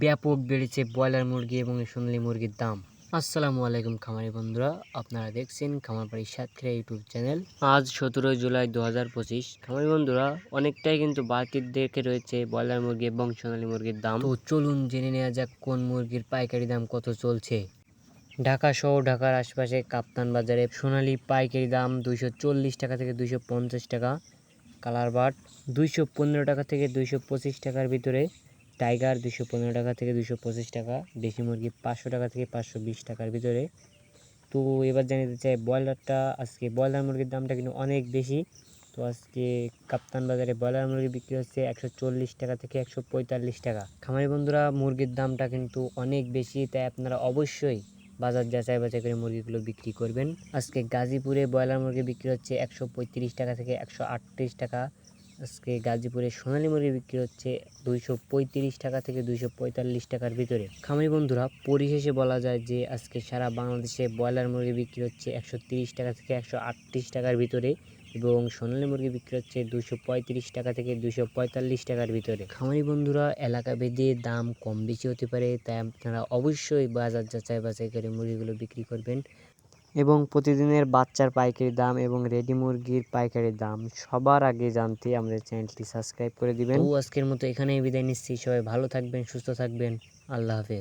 ব্যাপক বেড়েছে ব্রয়লার মুরগি এবং সোনালী মুরগির দাম। আসসালামু আলাইকুম খামারি বন্ধুরা, আপনারা দেখছেন খামারবাড়ি সাতক্ষীরা ইউটিউব চ্যানেল। আজ সতেরোই জুলাই দু হাজার পঁচিশ। খামারি বন্ধুরা, অনেকটাই কিন্তু বাড়তির দেখে রয়েছে ব্রয়লার মুরগি এবং সোনালী মুরগির দাম। তো চলুন জেনে নেওয়া যাক কোন মুরগির পাইকারি দাম কত চলছে। ঢাকা সহ ঢাকার আশপাশে কাপ্তান বাজারে সোনালী পাইকারি দাম দুইশো চল্লিশ টাকা থেকে দুইশো পঞ্চাশ টাকা। কালার বাট দুইশো পনেরো টাকা থেকে দুইশো পঁচিশ টাকার ভিতরে। টাইগার দুশো পনেরো টাকা থেকে দুশো পঁচিশ টাকা, দেশি মুরগি পাঁচশো টাকা থেকে পাঁচশো বিশ টাকার ভিতরে। তো এবার জানিয়ে চাই, ব্রয়লারটা আজকে, ব্রয়লার মুরগির দামটা কিন্তু অনেক বেশি। তো আজকে কাপ্তান বাজারে ব্রয়লার মুরগি বিক্রি হচ্ছে একশো চল্লিশ টাকা থেকে একশো পঁয়তাল্লিশ টাকা। খামারি বন্ধুরা, মুরগির দামটা কিন্তু অনেক বেশি, তাই আপনারা অবশ্যই বাজার যাচাই বাছাই করে মুরগিগুলো বিক্রি করবেন। আজকে গাজীপুরে ব্রয়লার মুরগি বিক্রি হচ্ছে একশো পঁয়ত্রিশ টাকা থেকে একশো আটত্রিশ টাকা। আজকে গাজীপুরে সোনালী মুরগি বিক্রি হচ্ছে দুইশো পঁয়ত্রিশ টাকা থেকে দুইশো পঁয়তাল্লিশ টাকার ভিতরে। খামারি বন্ধুরা, পরিশেষে বলা যায় যে আজকে সারা বাংলাদেশে ব্রয়লার মুরগি বিক্রি হচ্ছে একশো তিরিশ টাকা থেকে একশো আটত্রিশ টাকার ভিতরে এবং সোনালী মুরগি বিক্রি হচ্ছে দুশো পঁয়ত্রিশ টাকা থেকে দুশো পঁয়তাল্লিশ টাকার ভিতরে। খামারি বন্ধুরা, এলাকা ভেদে দাম কম বেশি হতে পারে, তাই আপনারা অবশ্যই বাজার যাচাই বাছাই করে মুরগিগুলো বিক্রি করবেন। এবং প্রতিদিনের বাচ্চার পাইকারি দাম এবং রেডি মুরগির পাইকারি দাম, সবার আগে জানতে আমাদের চ্যানেলটি সাবস্ক্রাইব করে দিবেন। ও আজকের মতো এখানেই বিদায় নিচ্ছি। সবাই ভালো থাকবেন, সুস্থ থাকবেন। আল্লাহ হাফেজ।